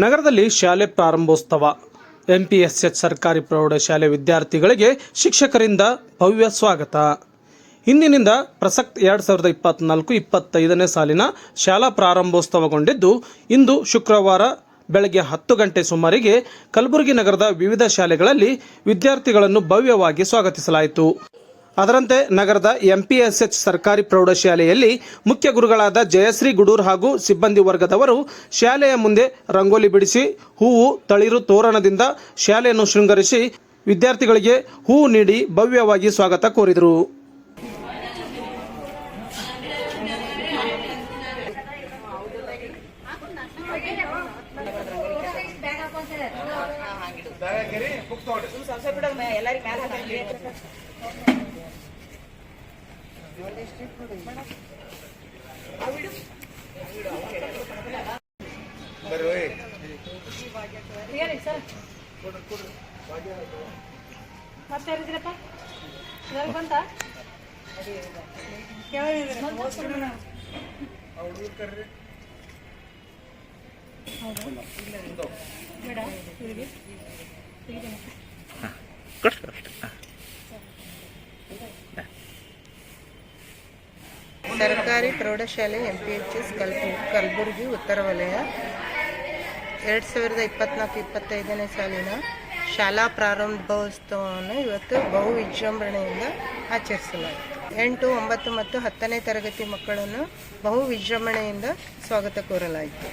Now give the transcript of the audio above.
ನಗರದಲ್ಲಿ ಶಾಲೆ ಪ್ರಾರಂಭೋತ್ಸವ. ಎಂಪಿಎಸ್ಎಚ್ ಸರ್ಕಾರಿ ಪ್ರೌಢಶಾಲೆ ವಿದ್ಯಾರ್ಥಿಗಳಿಗೆ ಶಿಕ್ಷಕರಿಂದ ಭವ್ಯ ಸ್ವಾಗತ. ಇಂದಿನಿಂದ ಪ್ರಸಕ್ತ ಎರಡು ಸಾವಿರದ ಇಪ್ಪತ್ನಾಲ್ಕು ಇಪ್ಪತ್ತೈದನೇ ಸಾಲಿನ ಶಾಲಾ ಪ್ರಾರಂಭೋತ್ಸವಗೊಂಡಿದ್ದು, ಇಂದು ಶುಕ್ರವಾರ ಬೆಳಗ್ಗೆ ಹತ್ತು ಗಂಟೆ ಸುಮಾರಿಗೆ ಕಲಬುರಗಿ ನಗರದ ವಿವಿಧ ಶಾಲೆಗಳಲ್ಲಿ ವಿದ್ಯಾರ್ಥಿಗಳನ್ನು ಭವ್ಯವಾಗಿ ಸ್ವಾಗತಿಸಲಾಯಿತು. ಅದರಂತೆ ನಗರದ ಎಂಪಿಎಸ್ಎಚ್ ಸರ್ಕಾರಿ ಪ್ರೌಢಶಾಲೆಯಲ್ಲಿ ಮುಖ್ಯ ಗುರುಗಳಾದ ಜಯಶ್ರೀ ಗುಡೂರ್ ಹಾಗೂ ಸಿಬ್ಬಂದಿ ವರ್ಗದವರು ಶಾಲೆಯ ಮುಂದೆ ರಂಗೋಲಿ ಬಿಡಿಸಿ ಹೂವು ತಳಿರು ತೋರಣದಿಂದ ಶಾಲೆಯನ್ನು ಶೃಂಗರಿಸಿ ವಿದ್ಯಾರ್ಥಿಗಳಿಗೆ ಹೂವು ನೀಡಿ ಭವ್ಯವಾಗಿ ಸ್ವಾಗತ ಕೋರಿದರು. ಎಲ್ಲರಿಗೆ ಮ್ಯಾಲ ಹಾಕಿ ಕರ್ರಿ ಸರ್ ಸರ್ಕಾರಿ ಪ್ರೌಢಶಾಲೆ ಎಂ ಪಿ ಎಚ್ ಎಸ್ ಕಲ್ಬು ಕಲಬುರಗಿ ಉತ್ತರ ವಲಯ. ಎರಡು ಸಾವಿರದ ಇಪ್ಪತ್ನಾಲ್ಕು ಇಪ್ಪತ್ತೈದನೇ ಸಾಲಿನ ಶಾಲಾ ಪ್ರಾರಂಭೋತ್ಸವವನ್ನು ಇವತ್ತು ಬಹು ವಿಜೃಂಭಣೆಯಿಂದ ಆಚರಿಸಲಾಯಿತು. ಎಂಟು ಒಂಬತ್ತು ಮತ್ತು ಹತ್ತನೇ ತರಗತಿ ಮಕ್ಕಳನ್ನು ಬಹು ವಿಜೃಂಭಣೆಯಿಂದ ಸ್ವಾಗತ ಕೋರಲಾಯಿತು.